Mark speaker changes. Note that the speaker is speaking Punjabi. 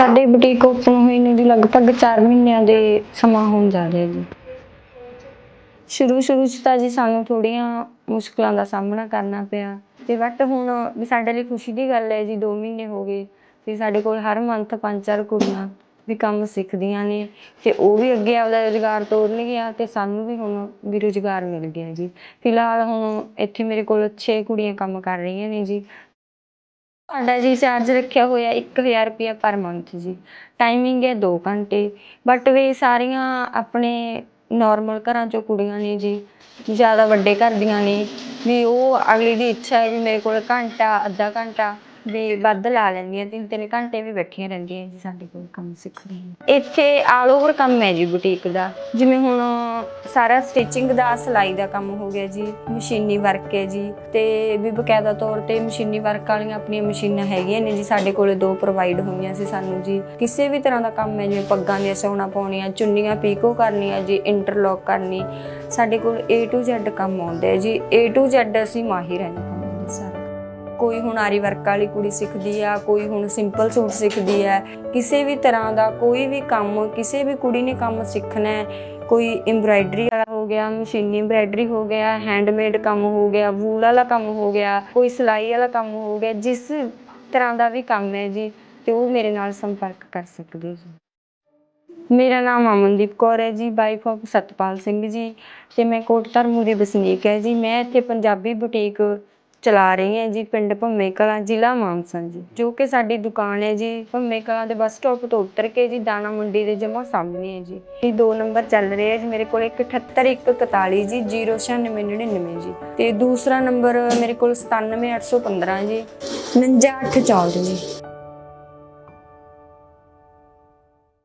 Speaker 1: ਸਾਡੇ ਬੁਟੀਕ ਓਪਨ ਹੋਈ ਨੂੰ ਜੀ, ਲਗਭਗ 4 ਮਹੀਨਿਆਂ ਦੇ ਸਮਾਂ ਹੋਣ ਜਾ ਰਿਹਾ ਜੀ। ਸ਼ੁਰੂ ਸ਼ੁਰੂ 'ਚ ਤਾਂ ਜੀ ਸਾਨੂੰ ਥੋੜੀਆਂ ਮੁਸ਼ਕਲਾਂ ਦਾ ਸਾਹਮਣਾ ਕਰਨਾ ਪਿਆ। ਤੇ ਬਟ ਹੁਣ ਵੀ ਸਾਡੇ ਲਈ ਖੁਸ਼ੀ ਦੀ ਗੱਲ ਹੈ ਜੀ 2 ਮਹੀਨੇ ਹੋ ਗਏ ਤੇ ਸਾਡੇ ਕੋਲ ਹਰ ਮੰਥ ਪੰਜ ਚਾਰ ਕੁੜੀਆਂ ਵੀ ਕੰਮ ਸਿੱਖਦੀਆਂ ਨੇ ਤੇ ਉਹ ਵੀ ਅੱਗੇ ਆਪਦਾ ਰੁਜ਼ਗਾਰ ਤੋਰਨਗੀਆਂ ਤੇ ਸਾਨੂੰ ਵੀ ਹੁਣ ਵੀ ਰੁਜ਼ਗਾਰ ਮਿਲ ਗਿਆ ਜੀ। ਫਿਲਹਾਲ ਹੁਣ ਇੱਥੇ ਮੇਰੇ ਕੋਲ 6 ਕੁੜੀਆਂ ਕੰਮ ਕਰ ਰਹੀਆਂ ਨੇ ਜੀ ਤੁਹਾਡਾ ਜੀ ਚਾਰਜ ਰੱਖਿਆ ਹੋਇਆ 1000 ਰੁਪਇਆ ਪਰ ਮੰਥ ਜੀ। ਟਾਈਮਿੰਗ ਹੈ 2 ਘੰਟੇ। ਬਟ ਵੀ ਸਾਰੀਆਂ ਆਪਣੇ ਨਾਰਮਲ ਘਰਾਂ ਚੋਂ ਕੁੜੀਆਂ ਨੇ ਜੀ, ਜ਼ਿਆਦਾ ਵੱਡੇ ਘਰ ਦੀਆਂ ਨੇ, ਵੀ ਉਹ ਅਗਲੀ ਦੀ ਇੱਛਾ ਹੈ ਵੀ ਮੇਰੇ ਕੋਲ ਘੰਟਾ, ਅੱਧਾ ਘੰਟਾ ਵੀ ਵੱਧ ਲਾ ਲੈਂਦੀਆਂ ਤਿੰਨ ਤਿੰਨ ਘੰਟੇ ਵੀ ਬੈਠੀਆਂ ਰਹਿੰਦੀਆਂ ਜੀ ਸਾਡੇ ਕੋਲ ਕੰਮ ਸਿੱਖਦੀਆਂ ਇੱਥੇ ਆਲ ਓਵਰ ਕੰਮ ਹੈ ਜੀ ਬੁਟੀਕ ਦਾ। ਜਿਵੇਂ ਹੁਣ ਸਾਰਾ ਸਟਿਚਿੰਗ ਦਾ ਸਿਲਾਈ ਦਾ ਕੰਮ ਹੋ ਗਿਆ ਜੀ ਮਸ਼ੀਨੀ ਵਰਕ ਹੈ ਜੀ। ਤੇ ਵੀ ਬਕਾਇਦਾ ਤੌਰ ਤੇ ਮਸ਼ੀਨੀ ਵਰਕ ਵਾਲੀਆਂ ਆਪਣੀਆਂ ਮਸ਼ੀਨਾਂ ਹੈਗੀਆਂ ਨੇ ਜੀ ਸਾਡੇ ਕੋਲੇ ਦੋ ਪ੍ਰੋਵਾਈਡ ਹੋਈਆਂ ਸੀ ਸਾਨੂੰ ਜੀ। ਕਿਸੇ ਵੀ ਤਰ੍ਹਾਂ ਦਾ ਕੰਮ ਹੈ ਜਿਵੇਂ ਪੱਗਾਂ ਦੀਆਂ ਸਿਉਣਾ ਪਾਉਣੀਆਂ ਚੁੰਨੀਆਂ ਪੀਕੋ ਕਰਨੀਆਂ ਜੀ ਇੰਟਰਲੌਕ ਕਰਨੀ। ਸਾਡੇ ਕੋਲ A to Z ਕੰਮ ਆਉਂਦਾ ਹੈ ਜੀ। A to Z ਅਸੀਂ ਮਾਹਿਰ ਹਾਂ ਜੀ ਕੰਮ ਦੇ ਸਾਰੇ। ਕੋਈ ਹੁਣ ਆਰੀ ਵਰਕ ਵਾਲੀ ਕੁੜੀ ਸਿੱਖਦੀ ਆ, ਕੋਈ ਹੁਣ ਸਿੰਪਲ ਸੂਟ ਸਿੱਖਦੀ ਆ, ਕਿਸੇ ਵੀ ਤਰ੍ਹਾਂ ਦਾ ਕੋਈ ਵੀ ਕੰਮ, ਕਿਸੇ ਵੀ ਕੁੜੀ ਨੇ ਕੰਮ ਸਿੱਖਣਾ ਹੈ, ਕੋਈ ਐਮਬਰਾਇਡਰੀ ਵਾਲਾ ਹੋ ਗਿਆ, ਮਸ਼ੀਨੀ ਐਮਬਰਾਇਡਰੀ ਹੋ ਗਿਆ ਹੈਂਡਮੇਡ ਕੰਮ ਹੋ ਗਿਆ, ਵੂਲ ਵਾਲਾ ਕੰਮ ਹੋ ਗਿਆ, ਕੋਈ ਸਿਲਾਈ ਵਾਲਾ ਕੰਮ ਹੋ ਗਿਆ, ਜਿਸ ਤਰ੍ਹਾਂ ਦਾ ਵੀ ਕੰਮ ਹੈ ਜੀ, ਤੇ ਉਹ ਮੇਰੇ ਨਾਲ ਸੰਪਰਕ ਕਰ ਸਕਦੇ ਜੀ। ਮੇਰਾ ਨਾਮ ਅਮਨਦੀਪ ਕੌਰ ਹੈ ਜੀ ਵਾਈਫ ਆਫ ਸਤਪਾਲ ਸਿੰਘ ਜੀ, ਤੇ ਮੈਂ ਕੋਟ ਧਰਮੂ ਦੀ ਵਸਨੀਕ ਹੈ ਜੀ, ਮੈਂ ਇੱਥੇ ਪੰਜਾਬੀ ਬੁਟੀਕ ਚਲਾ ਰਹੀ ਹਾਂ ਜੀ ਪਿੰਡ ਭੰਮੇ ਕਲਾਂ ਜ਼ਿਲ੍ਹਾ ਮਾਨਸਾ ਜੀ। ਜੋ ਕਿ ਸਾਡੀ ਦੁਕਾਨ ਹੈ ਜੀ ਭੰਮੇ ਕਲਾਂ ਦੇ ਬੱਸ ਸਟੋਪ ਤੋਂ ਉਤਰ ਕੇ ਜੀ ਦਾਣਾ ਮੰਡੀ ਦੇ ਜਮਾ ਸਾਹਮਣੇ ਹੈ ਜੀ। ਇਹ ਦੋ ਨੰਬਰ ਚੱਲ ਰਿਹਾ ਜੀ, ਮੇਰੇ ਕੋਲ 178141 ਜੀ 09699 ਜੀ। ਤੇ ਦੂਸਰਾ ਨੰਬਰ ਮੇਰੇ ਕੋਲ 97815 ਜੀ 59814 ਜੀ।